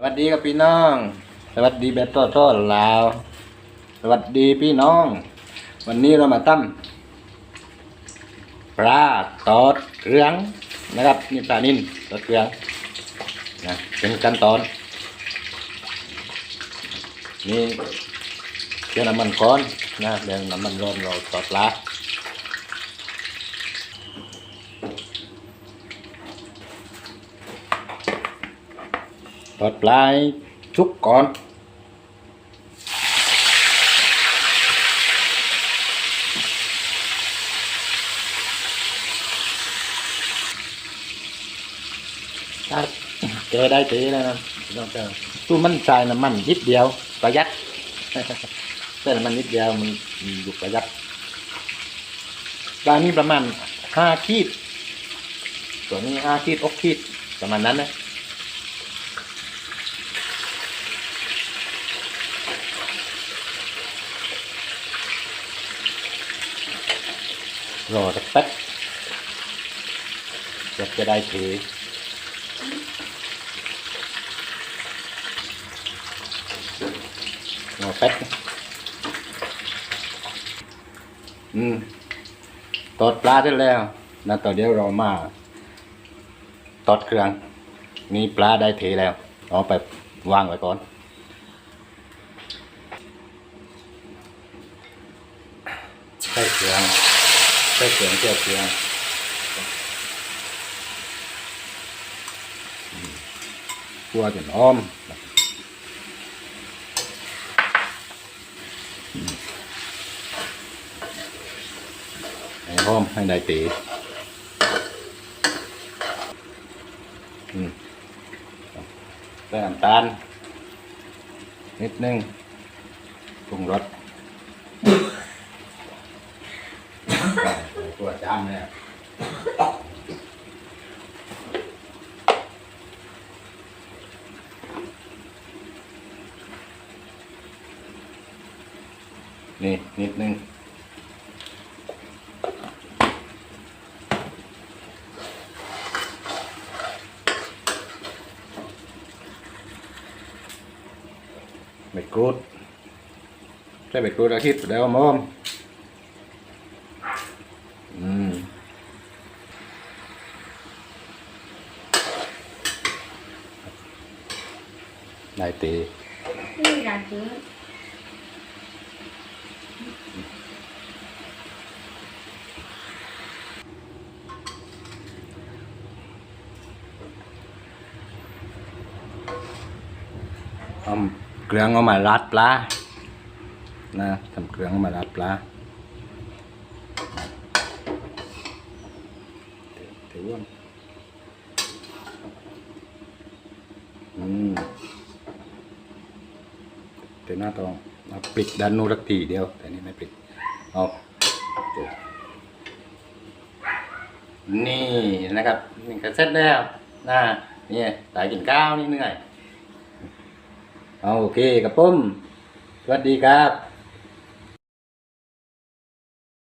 สวัสดีครับพี่น้อง สวัสดีแบบต้อนๆลาว สวัสดีพี่น้อง วันนี้เรามาตั้มปลาตอดเครื่องนะครับนี่ปลานิ่นตอดเรืองนะเป็นขั้นตอนนี่เดี๋ยวน้ำมันก้อนนะเดี๋ยวน้ำมันร้อนเราตอดปลา ทอดปลาให้ชุกก่อนถ้าเจอได้ตีแล้วนะต้องเจอตู้มันใส่น้ำมันนิดเดียวประหยัดใส่น้ำมันนิดเดียวมันอยู่ประหยัดปลานี้ประมาณห้าขีดตัวนี้ห้าขีดอกขีดประมาณนั้นนะ รอสักแป๊บจะจะได้เทรอแป๊บอืมตอดปลาได้แล้วนะต่อเดียวเรามาตอดเครื่องนี่ปลาได้เทแล้วเอาไปวางไว้ก่อนใส่เครื่อง ใส่เครื่องเจียวเครื่องตัวจนอ้อมอืมให้หอมให้ได้ตีอืมใส่น้ำตาลนิดนึงปรุงรส ตัวจานเนี่ยนี่นิดนึงเบ็ดกรูดใช่เบ็ดกรูดอาทิตย์แล้วมอม อืมได้ตีนี่ร้านซื้อเอาเกลืองเอามาราดปลานะทำเกลืองเอามาราดปลา ถือว่าอืมแต่หน้าต้องเอาปลิกด้านนู้นสักทีเดียว แต่นี่ไม่ปลิกเอาโอเคนี่นะครับนี่ก็เสร็จแล้วนะนี่ตายกินข้าวนี่เหนื่อยเอาโอเคกับปุ้มสวัสดีครับ